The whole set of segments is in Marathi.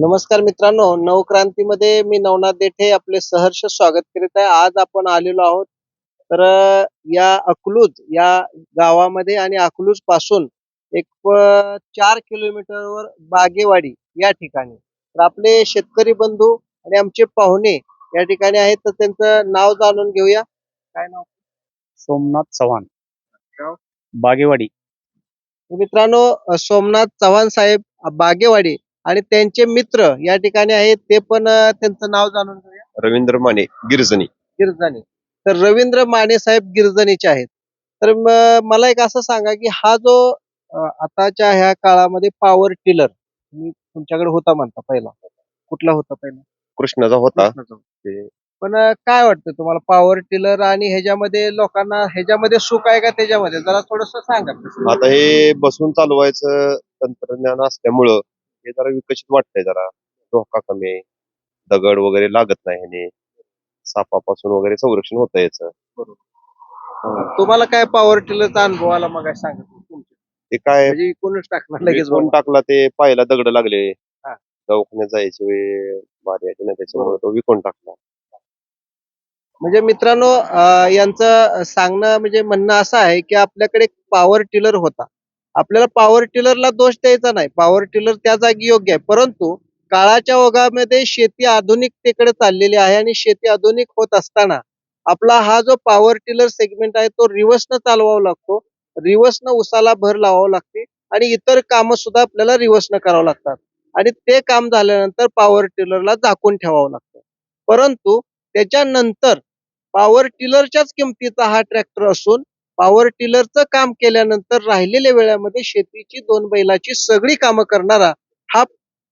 नमस्कार मित्रांनो नवक्रांतीमध्ये मी नवनाथ देठे आपले सहर्ष स्वागत करीत आहे. आज आपण आलेलो आहोत. तर या अकलूज या गावामध्ये आणि अकलूजपासून एक चार किलोमीटरवर बागेवाडी या ठिकाणी. तर आपले शेतकरी बंधू आणि आमचे पाहुणे या ठिकाणी आहेत. तर त्यांचं नाव जाणून घेऊया. काय नाव? सोमनाथ चव्हाण. गाव? बागेवाडी. तर मित्रांनो सोमनाथ चव्हाण साहेब बागेवाडी आणि त्यांचे मित्र या ठिकाणी आहेत ते पण अ, त्यांचं नाव जाणून घेऊया. रवींद्र माने गिरजणी. गिरजानी तर रवींद्र माने साहेब गिरजणीचे आहेत. तर म- मला एक असं सांगा की हा जो अ, आताच्या ह्या काळामध्ये पॉवर टिलर मी तुमच्याकडे होता म्हणता पहिला. कुठला होता पहिला? कृष्णाचा होता. कृष्णाचा. पण अ, काय वाटतं तुम्हाला पॉवर टिलर आणि ह्याच्यामध्ये लोकांना ह्याच्यामध्ये सुख आहे का त्याच्यामध्ये? जरा थोडस सांगा. आता हे बसून चालवायचं तंत्रज्ञान असल्यामुळं हे जरा विकसित वाटतंय जरा. धोका कमी आहे. दगड वगैरे लागत नाही ह्याने. सापापासून वगैरे संरक्षण होतं याचं. तुम्हाला काय पॉवर टिलरचा अनुभव आला मग सांगा. तुमच्या. ते काय? म्हणजे टाकणार लगेच बाबा. टाकला ते पायाला दगड लागले. हा. दवाखान्यात जायची वेळ बारी आली ना त्याच्यामुळे तो विकून टाकला? म्हणजे मित्रांनो अं, यांचं सांगणं म्हणजे म्हणणं असं आहे की आपल्याकडे पॉवर टिलर होता. आपल्याला पॉवर टिलरला दोष द्यायचा नाही. पॉवर टिलर त्या जागी योग्य आहे. परंतु काळाच्या ओघामध्ये शेती आधुनिकतेकडे चाललेली आहे आणि शेती आधुनिक होत असताना आपला हा जो पॉवर टिलर सेगमेंट आहे तो रिव्हर्सनं चालवावा लागतो. रिव्हर्सनं उसाला भर लावावं लागते आणि इतर कामं सुद्धा आपल्याला रिव्हर्सनं करावं लागतात. आणि ते काम झाल्यानंतर पॉवर टिलरला झाकून ठेवावं लागतं. परंतु त्याच्यानंतर पॉवर टिलरच्याच किमतीचा हा ट्रॅक्टर असून पॉवर टिलरचं काम केल्यानंतर राहिलेल्या वेळामध्ये शेतीची दोन बैलाची सगळी कामं करणारा हा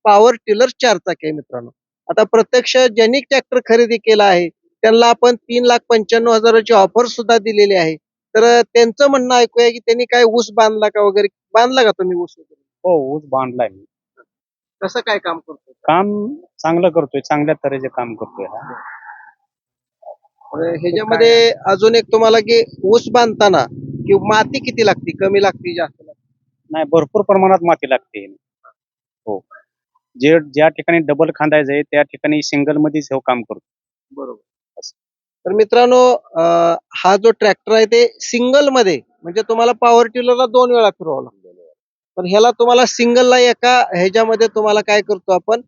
पॉवर टिलर चारचाकी आहे मित्रांनो. आता प्रत्यक्ष ज्यांनी ट्रॅक्टर खरेदी केला आहे त्यांना आपण तीन लाख पंच्याण्णव हजाराची ऑफर सुद्धा दिलेली आहे. तर त्यांचं म्हणणं ऐकूया की त्यांनी काय ऊस बांधला का वगैरे बांधला का तुम्ही ऊस वगैरे? हो ऊस बांधलाय मी. कसं काय काम करतो काम चांगलं करतोय चांगल्या तऱ्हेचे काम करतोय हा. ह्याच्यामध्ये अजून एक तुम्हाला की ऊस बांधताना कि माती किती लागते? कमी लागते जास्त लागते? नाही भरपूर प्रमाणात माती लागते. हो. जे ज्या ठिकाणी डबल खांदायचंय त्या ठिकाणी सिंगल मध्येच हे काम करतो. बरोबर. तर मित्रांनो अं, हा जो ट्रॅक्टर आहे ते सिंगलमध्ये म्हणजे तुम्हाला पॉवर टिलरला दोन वेळा फिरवावं लागतं. पण ह्याला तुम्हाला सिंगलला एका ह्याच्यामध्ये तुम्हाला काय करतो आपण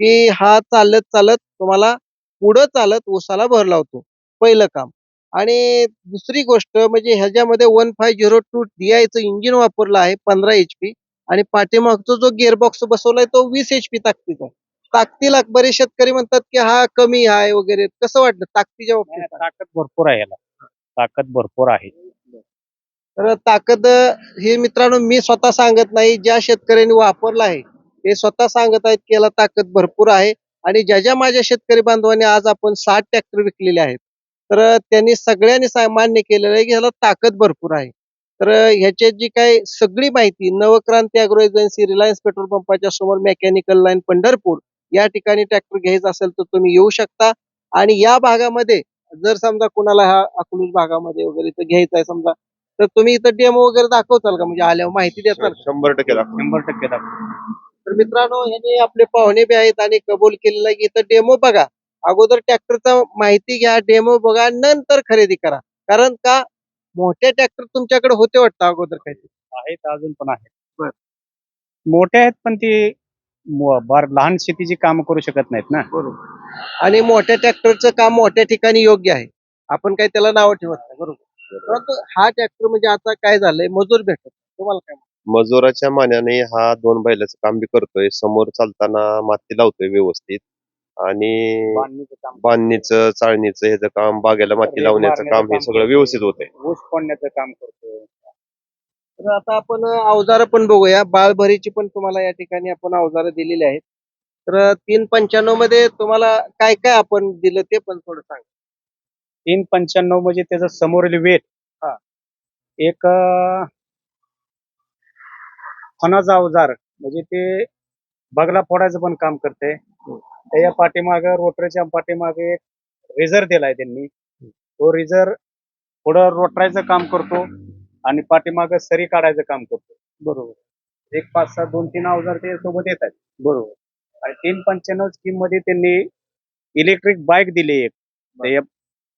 की हा चालत चालत तुम्हाला पुढं चालत उसाला भर लावतो. पहिलं काम. आणि दुसरी गोष्ट म्हणजे ह्याच्यामध्ये वन फाय झिरो टू चं इंजिन वापरलं आहे पंधरा एच पी. आणि पाठीमागचा जो गिअरबॉक्स बसवलाय तो वीस एच पी ताकदीचा आहे. ताकदीला बरेच शेतकरी म्हणतात की हा कमी आहे वगैरे. कसं वाटतं ताकदीच्या बाबतीत? ताकद भरपूर आहे याला. ताकद भरपूर आहे. तर ताकद हे मित्रांनो मी स्वतः सांगत नाही. ज्या शेतकऱ्यांनी वापरला आहे ते स्वतः सांगत आहेत की याला ताकद भरपूर आहे. आणि ज्या ज्या माझ्या शेतकरी बांधवांनी आज आपण साठ ट्रॅक्टर विकलेले आहेत तर त्यांनी सगळ्यांनी सा- मान्य केलेलं आहे की ह्याला ताकद भरपूर आहे. तर ह्याची जी काही सगळी माहिती Navkranti agro agency Reliance petrol पंपाच्या समोर मेकॅनिकल लाईन पंढरपूर या ठिकाणी ट्रॅक्टर घ्यायचा असेल तर तुम्ही येऊ शकता. आणि या भागामध्ये जर समजा कुणाला हा अकलूज भागामध्ये वगैरे तर घ्यायचा आहे समजा तर तुम्ही इथं डेमो वगैरे दाखवताल का? म्हणजे आल्यावर माहिती देताल? शंभर टक्के शंभर टक्के दाखव तर मित्रांनो ह्याने आपले पाहुणे बी आहेत आणि कबूल केलेलं आहे की इथं डेमो बघा. अगोदर ट्रॅक्टरचा माहिती घ्या डेमो बघा नंतर खरेदी करा. कारण का? मोठे ट्रॅक्टर तुमच्याकडे होते वाटतं अगोदर काहीतरी? आहेत अजून पण आहेत. मोठे आहेत पण ते मो- बार लहान शेतीची काम करू शकत नाहीत ना? बरोबर. आणि मोठ्या ट्रॅक्टरचं काम मोठ्या ठिकाणी योग्य आहे. आपण काही त्याला नावं ठेवत नाही. बरोबर. परंतु हा ट्रॅक्टर म्हणजे आता काय झालंय? मजूर भेटत. नाही. तुम्हाला काय मजुराच्या मान्याने हा दोन बैलाचं काम बी करतोय. समोर चालताना माती लावतोय व्यवस्थित. आणि बांधणीचं काम. बांधणीचं चाळणीचं ह्याचं काम बागेला माती लावण्याचं काम हे सगळं. व्यवस्थित होतंय. ऊस फोडण्याचं काम करतोय. तर आता आपण अवजार पण बघूया. बाळभरीची पण तुम्हाला या ठिकाणी आपण अवजारं दिलेली आहेत. तर तीन पंच्याण्णवमध्ये तुम्हाला काय काय आपण दिलं ते पण थोडं सांग. तीन पंच्याण्णव म्हणजे त्याचं समोरील वेट हा. एक अं, फणाचा अवजार. म्हणजे ते बगला फोडायचं पण काम करते त्याच्या पाठीमाग रोटरच्या पाठीमागे एक रिझर दिलाय त्यांनी. तो रिझर पुढं रोटरायचं काम करतो आणि पाठीमाग सरी काढायचं काम करतो. बरोबर. एक पाच सहा दोन तीन अवजार ते सोबत येत आहेत बरोबर. आणि तीन पंच्याण्णव स्कीममध्ये त्यांनी इलेक्ट्रिक बाईक दिली एक.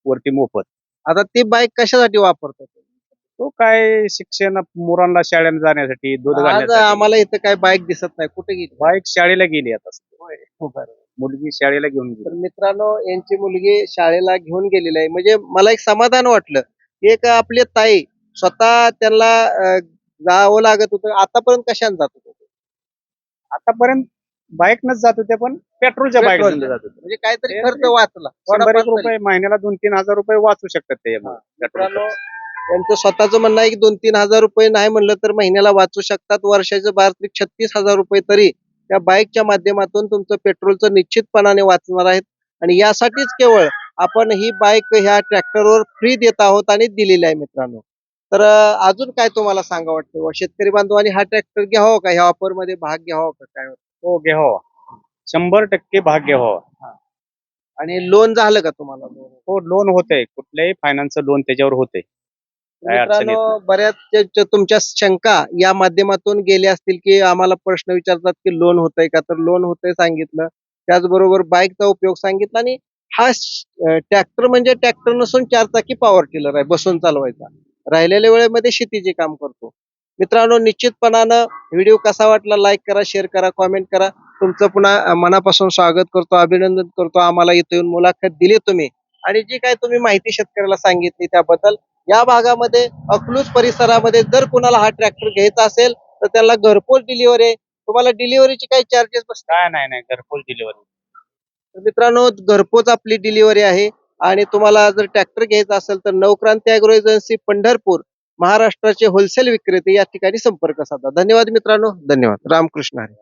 वरती मोफत. आता ती बाईक कशासाठी वापरतात? तो काय शिक्षण मुलांना शाळेला जाण्यासाठी दूध आम्हाला इथं काय बाईक दिसत नाही. कुठे गेली? बाईक शाळेला गेली आता. मुलगी शाळेला घेऊन तर गेली मित्रांनो यांची मुलगी शाळेला घेऊन गेलेली आहे. म्हणजे मला एक समाधान वाटलं. एक आपले ताई स्वतः त्यांना अं, जावं लागत होतं. आतापर्यंत कशाने जात होते? आतापर्यंत बाईकनच जात होते पण पेट्रोलच्या बाईक. जात होते. म्हणजे काहीतरी ते खर्च वाचला. शंभर एक. रुपये महिन्याला दोन तीन हजार रुपये वाचू शकतात मित्रांनो त्याच्यामुळे त्यांचं स्वतःच म्हणणं आहे की दोन तीन हजार रुपये नाही म्हणलं तर महिन्याला वाचू शकतात. वर्षाचे बारा छत्तीस हजार रुपये तरी त्या बाईकच्या माध्यमातून तुमचं पेट्रोलचं निश्चितपणाने वाचणार आहेत. आणि यासाठीच केवळ आपण ही बाईक ह्या ट्रॅक्टरवर फ्री देत आहोत आणि दिलेली आहे मित्रांनो. तर अजून काय तुम्हाला सांगा वाटतं? शेतकरी बांधवांनी हा ट्रॅक्टर घ्यावा का? ह्या ऑफरमध्ये भाग घ्यावा का? काय हो घ्यावा. शंभर टक्के भाग घ्यावा. आणि लोन झालं का तुम्हाला? हो लोन होतंय. कुठल्याही फायनान्स लोन त्याच्यावर होते काय अडचण येत मित्रांनो बऱ्याच जे- जे तुमच्या शंका या माध्यमातून गेल्या असतील की आम्हाला प्रश्न विचारतात की लोन होतंय का? तर लोन होतंय सांगितलं. त्याचबरोबर बाईकचा उपयोग सांगितला आणि हा ट्रॅक्टर म्हणजे ट्रॅक्टर नसून चार चाकी पॉवर टिलर आहे बसून चालवायचा. राहिलेल्या वेळेमध्ये शेतीचे काम करतो. मित्रांनो निश्चितपणानं व्हिडिओ कसा वाटला लाईक करा शेअर करा कॉमेंट करा. तुमचं पुन्हा अं, मनापासून स्वागत करतो अभिनंदन करतो. आम्हाला इथे येऊन मुलाखत दिली तुम्ही. आणि जी काय तुम्ही माहिती शेतकऱ्याला सांगितली त्याबद्दल या भागामध्ये अकलूज परिसरामध्ये जर कुणाला हा ट्रॅक्टर घ्यायचा असेल तर त्याला घरपोच डिलिव्हरी आहे. तुम्हाला डिलिव्हरीची काही चार्जेस बसतात काय नाही नाही घरपोच डिलिव्हरी तर मित्रांनो घरपोच आपली डिलिव्हरी आहे. आणि तुम्हाला जर ट्रॅक्टर घ्यायचा असेल तर नवक्रांती अॅग्रो एजन्सी पंढरपूर महाराष्ट्राचे होलसेल विक्रेते या ठिकाणी संपर्क साधा. धन्यवाद मित्रांनो. धन्यवाद. रामकृष्ण हरी.